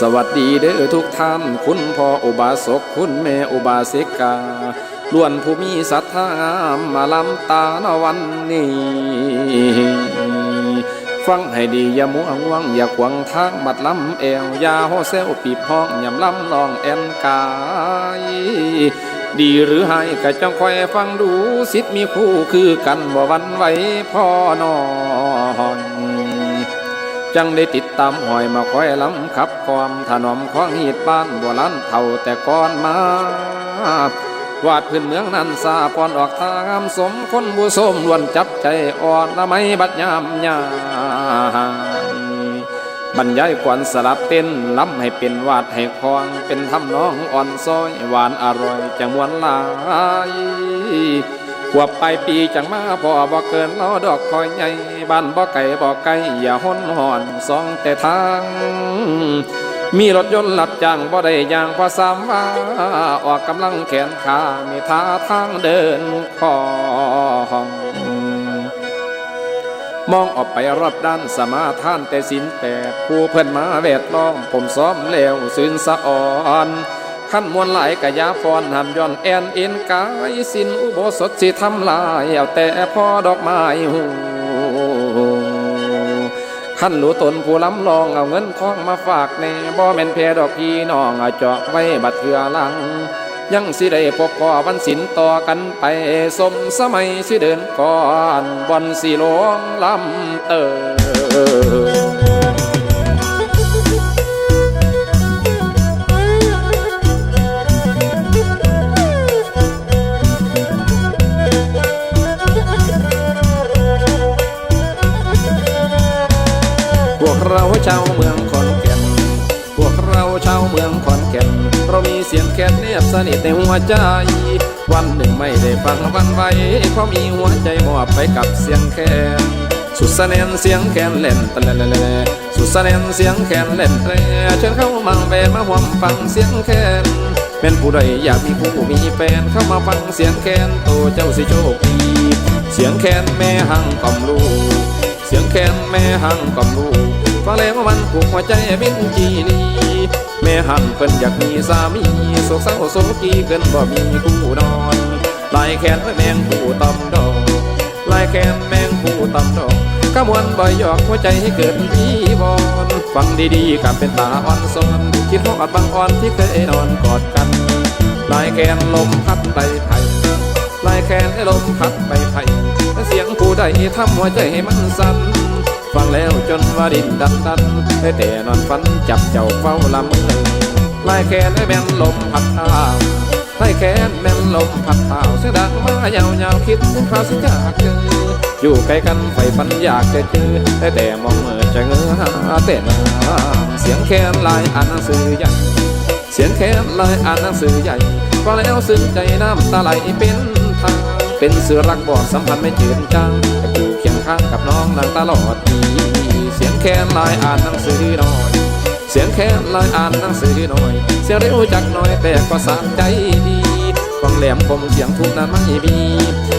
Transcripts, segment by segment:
สวัสดีเด้อทุกท่าน คุณพ่ออุบาสกคุณแม่อุบาสิกาล้วนผู้มีศรัทธามาลำตาณวันนี้ ฟังให้ดีอย่ามัวง่วงอย่าขวางทางบัดลำแอวอย่าโฮเซลปีบห้องยำลำลองแอนกาย ดีหรือให้ก็จ้องคอยฟังดูสิทธิ์มีคู่คือกันบ่วันไหวพ่อนอน จังได้ติดตามหอยมาคอยล้ำขับความถนอมของหีดบ้านบัวลันเท่าแต่ก่อนมาวาดพื้นเมืองนั้นซาปอนออกทางสมคนบุสมล้วนจับใจอ่อนละไม่บัดยามยามบรรยายกวนสลับเต้นล้ำให้เป็นวาดให้คลองเป็นทำน้องอ่อนซอยหวานอร่อยจังมวนลาย ขวบไปปีจังมาพอบ่เกินล้อดอกคอยใหญ่บ้านบ่ไก่บ่ไก่อย่าห้นหอนสองแต่ทาง มีรถยนต์หลับจ้างบ่ได้ย่างพอสามว่าออกกำลังแขนขามีท่าทางเดินของมองออกไปรอบด้านสมาทานแต่สินแปดผู้เพิ่อนมาแวดล้อมผมซ้อมแล้วซื่นสะอ่อน ขั้นมวลหลายกะยาฟอนหำย้อนแอนเอ็นกายสินอุโบสถสิทำลายเอาแต่พอดอกไม้หูขั้นหลูตนผู้ล้ำลองเอาเงินทองมาฝากแน่บ่แม่นเพดอกพี่น้องเอาเจาะไว้บัดเถื่อหลัง ยังสิได้พบพอวันสินต่อกันไปสมสมัยสิเดินก่อนบอนสีหลวงลำเตอ เราชาวเมืองขอนแก่น พวกเราชาวเมืองขอนแก่น เรามีเสียงแคนเนียบสนิทในหัวใจ วันหนึ่งไม่ได้ฟังวันไหวเพราะมีหัวใจมอบไปกับเสียงแคนสุดสะแนนเสียงแคนเล่นตะเลเลสุดสะแนนเสียงแคนเล่นเตรเชิญเข้ามาแวมาห่วมฟังเสียงแคนเป็นผู้ใดอยากมีคู่มีแฟนเข้ามาฟังเสียงแคนโตเจ้าสิโชคดีเสียงแคนแม่หังกล่อมลูกเสียงแคนแม่หังกล่อมลูก ฟังแล้วมันผูกหัวใจบินจีนีแม่หังเพิ่นอยากมีสามีโศกเศร้าโศกีเกินบ่มีคู่นอนลายแขนแมงผู้ตำดอกลายแขนแมงผู้ตำดอกกระมวลบ่อยหยอกหัวใจให้เกิดพีบอนฟังดีๆกับเป็นตาอ่อนซนคิดฮอดบางอ่อนที่เคยนอนกอดกัน ลายแขนลมพัดไปไทยลายแขนให้ลมพัดไปไทยเสียงผู้ใดทำหัวใจให้มันสั่น ฟังแล้วจนว่าดินดันดันได้แต่นอนฝันจับเจ้าเฝ้าลำเลยลายแขนให้แม่นลมพัดเท้าลายแขนแม่นลมพัดเท้าเสียงดังมายาวๆคิดถึงคราวสิจากเจออยู่ใกล้กันไฟฝันอยากจะเจอได้แต่มองเมื่อจะเงอหาแต่นาเสียงแคนลายอ่านหนังสือใหญ่เสียงแคนลายอ่านหนังสือใหญ่ฟังแล้วซึ้งใจน้ำตาไหลเป็นทางเป็นเสือรักบอกสัมพันธ์ไม่จืดจางแต่อยู่เคียง ข้างกับน้องนางตลอดปีเสียงแคนลายอ่านหนังสือหน่อย เสียงแคนลายอ่านหนังสือหน่อย เสียงเร็วจักหน่อยแต่ก็สานใจดีฟังแหลมคมเสียงทุ่มนั้นไม่มี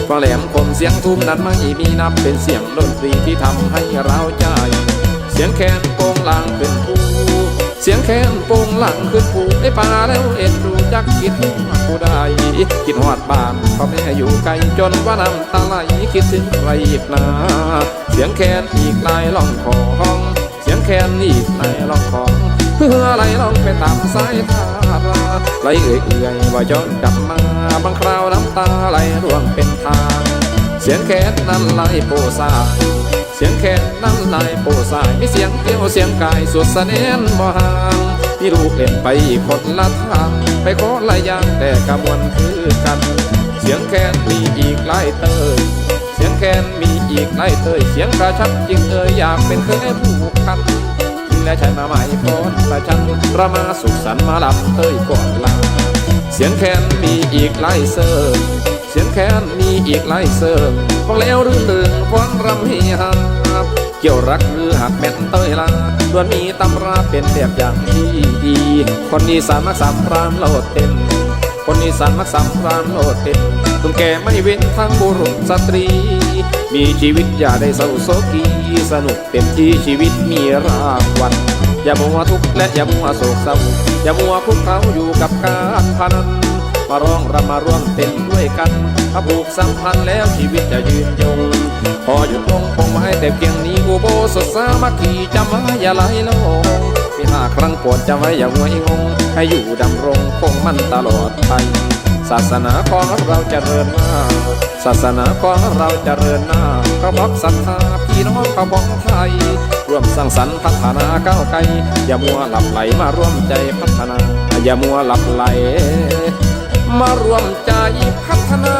ฟังแหลมคมเสียงทุ่มนั้นไม่มีนับเป็นเสียงดนตรีที่ทำให้เราใจ เสียงแคนโกงลางเป็นผู้ เสียงแค้นโปงหลังขึ้นภูได้ป่าแล้วเอ็นดูจักคิดผู้ใดคิดหอดบ้านพ่อแม่อยู่ไกลจนว่าน้ำตาไหลคิดถึงใครอีกนาเสียงแค้นอีกลายล่องของเสียงแคนอีกลายล่องของเพื่ออะไรล่องไปตามสายทาไหลเอื่อยเอื่อยว่าย้อนกลับมาบางคราวน้ำตาไหลร่วงเป็นทาง เสียงแคนนั้นไหลโปซา สียงแคนนั้นลายโปสายมีเสียงเกี้ยวเสียงกายสุดสะเนนบ่ห่างมีลูกเล่นไปคนละทางไปขอละอย่างแต่กระมวลคือกัน เสียงแคนมีอีกหลายเตยเสียงแคนมีอีกหลายเตยเสียงกระชับจริงเอ่ยอยากเป็นเคยผูกพันจึงและใช้มาใหม่พรประชันประมาสุขสันต์มาหลับเตยก่อนลาเสียงแคนมีอีกหลายเสริมเสีย แคนมีอีกหลายเสิริมฟังแล้วรื่นเริงฟ้อนรำเฮฮาเกี่ยวรักหรือหักแม่นเตยลาล้วนมีตำราเป็นแบบอย่างที่ดี คนอีสานมักสามพรามโลดเต็มคนอีสานมักสามพรามโลดเต็มตุ้มแก่ไม่เว้นทั้งบุรุษสตรี มีชีวิตอย่าได้เศร้าโศกีสนุกเต็มที่ชีวิตมีรางวัลอย่ามัวทุกข์และอย่ามัวโศกเศร้าอย่ามัวคลุกเคล้าอยู่กับการพนัน มาร้องรำมาร่วมเต้นด้วยกันถ้าผูกสัมพันธ์แล้วชีวิตจะยืนยงพอหยุดลงคงไว้แต่เพียงนี้อุโบสถสามัคคีจะมาอย่าไหลลงมีห้าครั้งปรดจะไว้อย่าหวยงง ให้อยู่ดำรงคงมั่นตลอดไปศาสนาของเราจเจริญหน้า ศาสนาของเราจเจริญหน้าก็เพราะศรัทธาพี่น้องเขาของไทย ร่วมสร้างสรรค์พัฒนาก้าวไกล อย่ามัวหลับไหลมาร่วมใจพัฒนา อย่ามัวหลับไหล มารวมใจพัฒนา